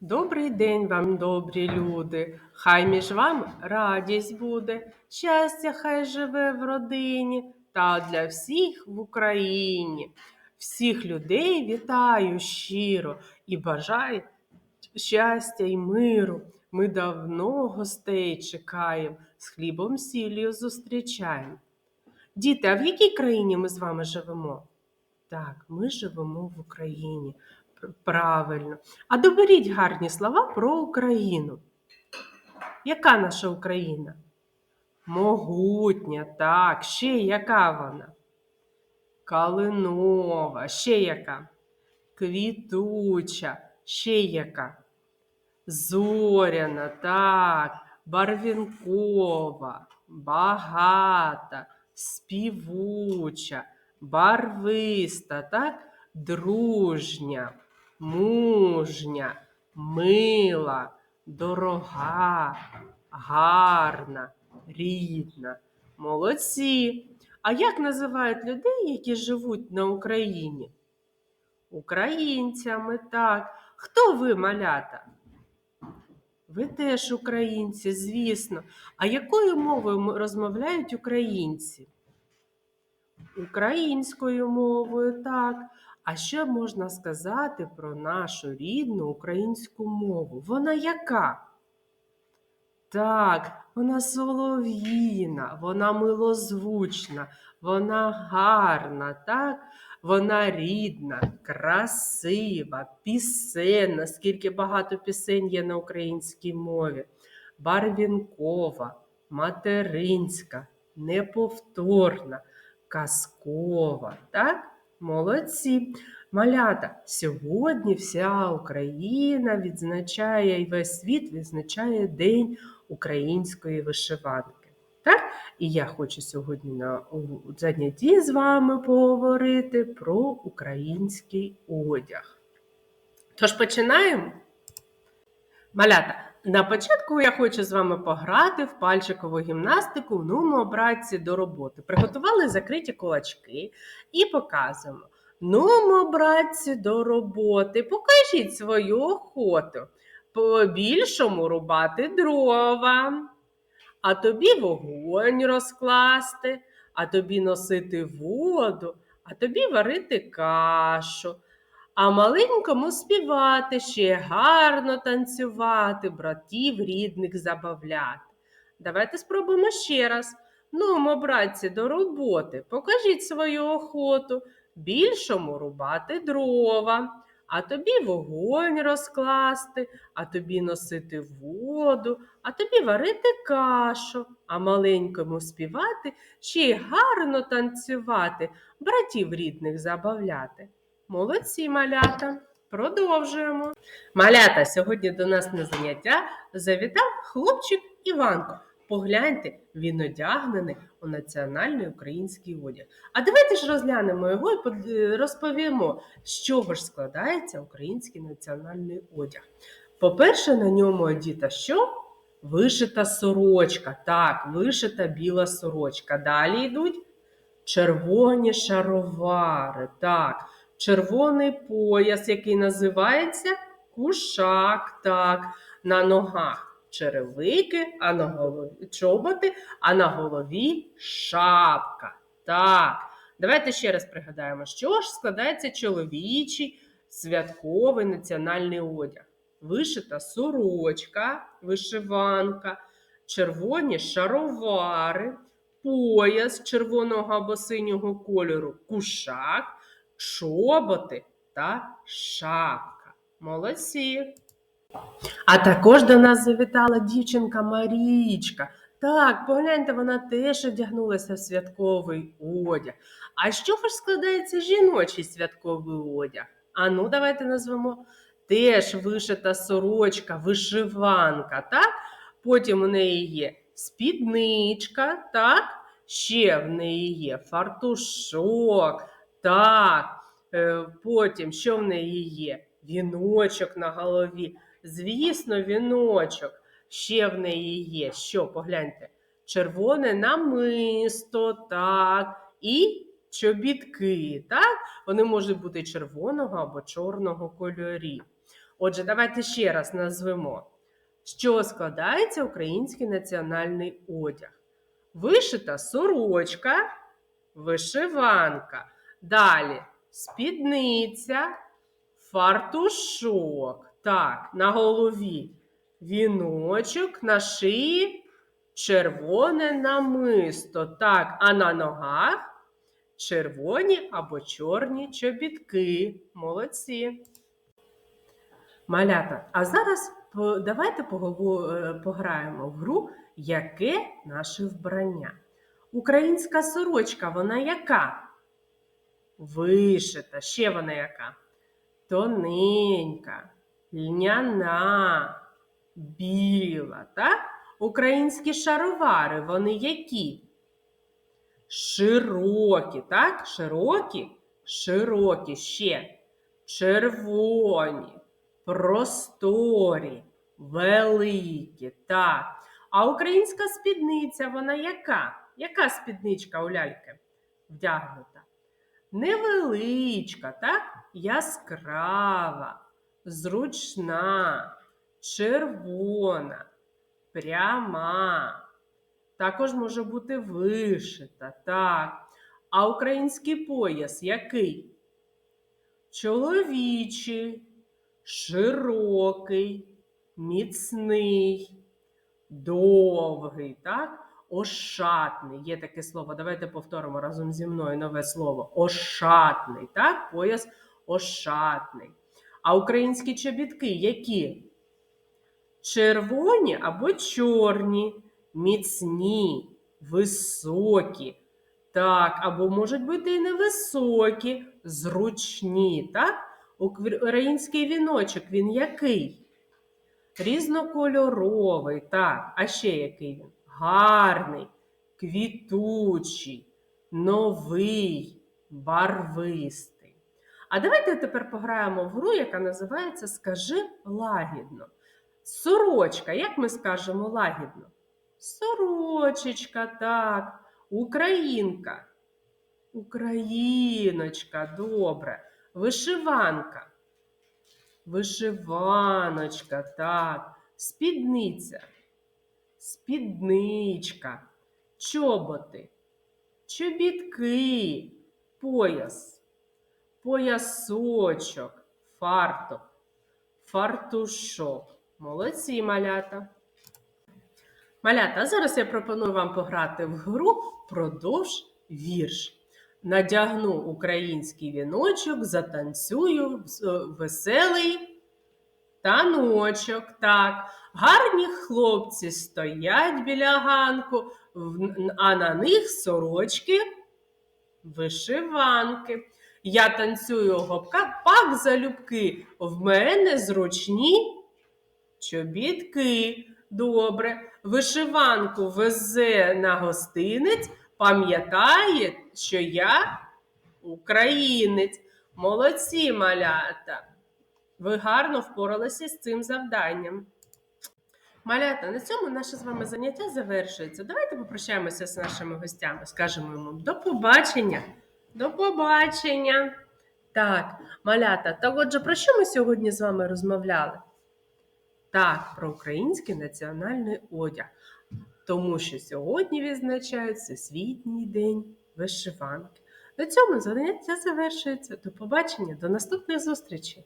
Добрий день вам, добрі люди, хай між вами радість буде, щастя хай живе в родині та для всіх в Україні. Всіх людей вітаю щиро і бажаю щастя й миру. Ми давно гостей чекаємо, з хлібом сіллю зустрічаємо. Діти, а в якій країні ми з вами живемо? Так, ми живемо в Україні. Пр- Правильно. А доберіть гарні слова про Україну. Яка наша Україна? Могутня, так. Ще яка вона? Калинова, ще яка? Квітуча, ще яка? Зоряна, так, барвінкова, багата, співуча, барвиста, так, дружня, мужня, мила, дорога, гарна, рідна. Молодці. А як називають людей, які живуть на Україні? Українцями, так. Хто ви, малята? Ви теж українці, звісно. А якою мовою розмовляють українці? Українською мовою, так. А що можна сказати про нашу рідну українську мову? Вона яка? Так, вона солов'їна, вона милозвучна, вона гарна, так? Вона рідна, красива, пісенна, скільки багато пісень є на українській мові, барвінкова, материнська, неповторна, казкова, так? Молодці. Малята, сьогодні вся Україна відзначає і весь світ відзначає День української вишиванки. Так? І я хочу сьогодні на занятті з вами поговорити про український одяг. Тож починаємо. Малята, на початку я хочу з вами пограти в пальчикову гімнастику Нумо, братці, до роботи. Приготували закриті кулачки і показуємо. Нумо, братці, до роботи. Покажіть свою охоту. По-більшому рубати дрова, а тобі вогонь розкласти, а тобі носити воду, а тобі варити кашу. А маленькому співати ще гарно танцювати, братів рідних забавляти. Давайте спробуємо ще раз. Ну, братці, до роботи. Покажіть свою охоту. Більшому рубати дрова, а тобі вогонь розкласти, а тобі носити воду, а тобі варити кашу, а маленькому співати, ще й гарно танцювати, братів рідних забавляти. Молодці, малята. Продовжуємо. Малята, сьогодні до нас на заняття завітав хлопчик Іванко. Погляньте, він одягнений у національний український одяг. А давайте ж розглянемо його і розповімо, з чого ж складається український національний одяг. По-перше, на ньому одіта що? Вишита сорочка. Так, вишита біла сорочка. Далі йдуть червоні шаровари. Так, червоний пояс, який називається кушак. Так, на ногах черевики, а на голові чоботи, а на голові шапка. Так, давайте ще раз пригадаємо, що ж складається чоловічий святковий національний одяг. Вишита сорочка, вишиванка, червоні шаровари, пояс червоного або синього кольору, кушак, чоботи та шапка. Молодці! А також до нас завітала дівчинка Марічка. Так, погляньте, вона теж одягнулася в святковий одяг. А з чого ж складається жіночий святковий одяг? А ну, давайте назвемо теж вишита сорочка, вишиванка, так? Потім у неї є спідничка, так? Ще в неї є фартушок, так. Е, Потім що в неї є? Віночок на голові. Звісно, віночок. Ще в неї є. Що, погляньте, червоне намисто, так, і чобітки, так? Вони можуть бути червоного або чорного кольорів. Отже, давайте ще раз назвемо, чого складається український національний одяг. Вишита сорочка, вишиванка. Далі спідниця, фартушок. Так, на голові віночок, на шиї червоне намисто. Так, а на ногах червоні або чорні чобітки. Молодці. Малята, а зараз давайте е, пограємо в гру Яке наше вбрання? Українська сорочка, вона яка? Вишита. Ще вона яка? Тоненька, льняна, біла. Так? Українські шаровари, вони які? Широкі, так? Широкі, широкі ще. Червоні, просторі, великі. Так. А українська спідниця, вона яка? Яка спідничка у ляльки вдягнута? Невеличка, так? Яскрава, зручна, червона, пряма. Також може бути вишита, так. А український пояс який? Чоловічий, широкий, міцний, довгий, так? Ошатний. Є таке слово. Давайте повторимо разом зі мною нове слово. Ошатний, так? Пояс ошатний. А українські чобітки які? Червоні або чорні, міцні, високі. Так, або можуть бути і невисокі, зручні, так? Український віночок, він який? Різнокольоровий, так. А ще який він? Гарний, квітучий, новий, барвистий. А давайте тепер пограємо в гру, яка називається Скажи лагідно. Сорочка, як ми скажемо лагідно? Сорочечка, так. Українка. Україночка, добре. Вишиванка. Вишиваночка, так. Спідниця. Спідничка. Чоботи. Чобітки. Пояс. Поясочок. Фарток. Фартушок. Молодці, малята. Малята, зараз я пропоную вам пограти в гру продовж вірш. Надягну український віночок, затанцюю веселий таночок. Так, гарні хлопці стоять біля ганку, а на них сорочки, вишиванки. Я танцюю гопка, пак залюбки. В мене зручні чобітки. Добре. Вишиванку везе на гостинець, пам'ятає, що я українець. Молодці, малята. Ви гарно впоралися з цим завданням. Малята, на цьому наше з вами заняття завершується. Давайте попрощаємося з нашими гостями. Скажемо йому до побачення. До побачення. Так, малята, так отже, про що ми сьогодні з вами розмовляли? Так, про український національний одяг. Тому що сьогодні відзначають Всесвітній день вишиванки. На цьому заняття завершується. До побачення, до наступних зустрічей!